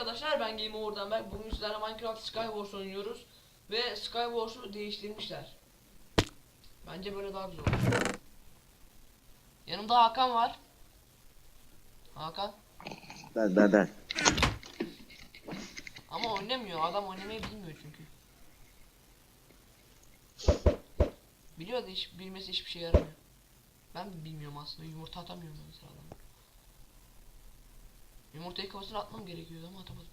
arkadaşlar ben Game Over'dan Berk. Bugün sizlerle Minecraft Skywars oynuyoruz. Ve Skywars'u değiştirmişler. Bence böyle daha güzel olur. Yanımda Hakan var. Hakan. Ben ben ben. Ama oynamıyor. Adam oynamayı bilmiyor çünkü. Biliyor da hiç bilmesi hiçbir şey yaramıyor. Ben de bilmiyorum aslında. Yumurta atamıyorum mesela adamın. Yumurtayı kafasına atmam gerekiyordu ama atamadım.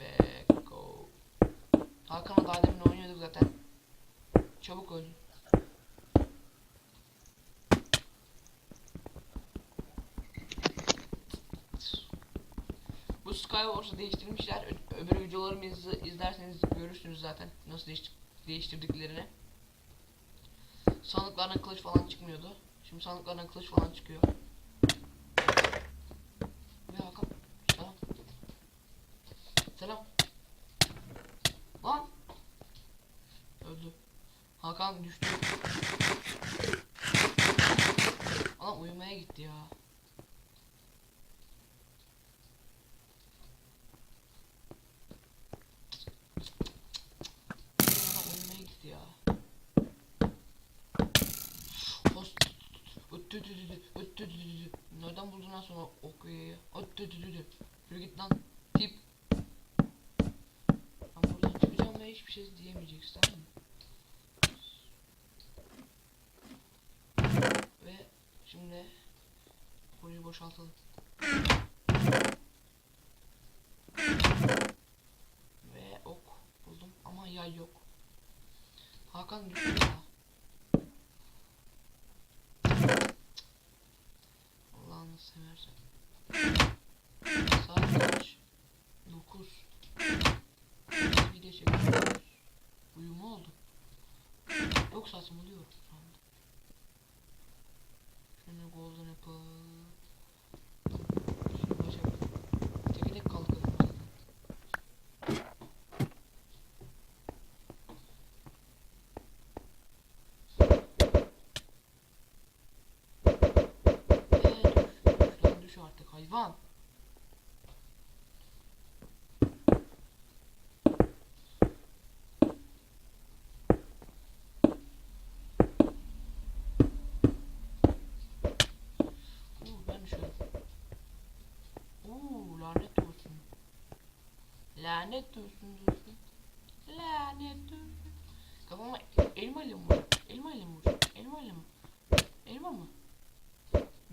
Beko. Hakan'la daha demin oynuyorduk zaten. Çabuk öldü. Bu Skywars'u değiştirmişler. Ö- öbür videolarımızı izlerseniz görürsünüz zaten nasıl değiş- değiştirdiklerini. Sandıklardan kılıç falan çıkmıyordu. Şimdi sandıklardan kılıç falan çıkıyor. Ve Hakan selam. Selam. Lan. Öldü. Hakan düştü. Adam uyumaya gitti ya. Adam uyumaya gitti ya. Host. Öttü dü dü dü, öttü dü dü dü. Nereden buldun lan sonra okuyayı? Öttü dü dü dü. Yürü git lan. Tip. Ben buradan çıkacağım ve hiçbir şey diyemeyeceksin tamam mı? Ve şimdi burayı boşaltalım. Ve ok buldum ama yay yok. Hakan düştü ya. Allah'ını seversen. Saat kaç? 9. Video çekiyoruz. Uyuma oldu. Yok saatim golden apple. Şunu başa Tek tek kalkalım zaten. Düş, düş lan düş artık hayvan. Uuu ben düşüyorum. Uuu lanet olsun. Lanet olsun dostum. Lanet olsun. Kafama elma ile vuracağım? Elma ile vuracağım? Elma ile mi? Elma mı?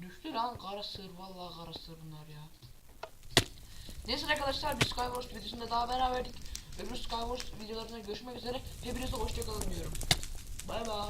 Düştü lan kara sığır vallahi kara sığır bunlar ya. Neyse arkadaşlar bir Skywars videosunda daha beraberdik. Öbür Skywars videolarında görüşmek üzere. Hepinize hoşçakalın diyorum. Bay bay.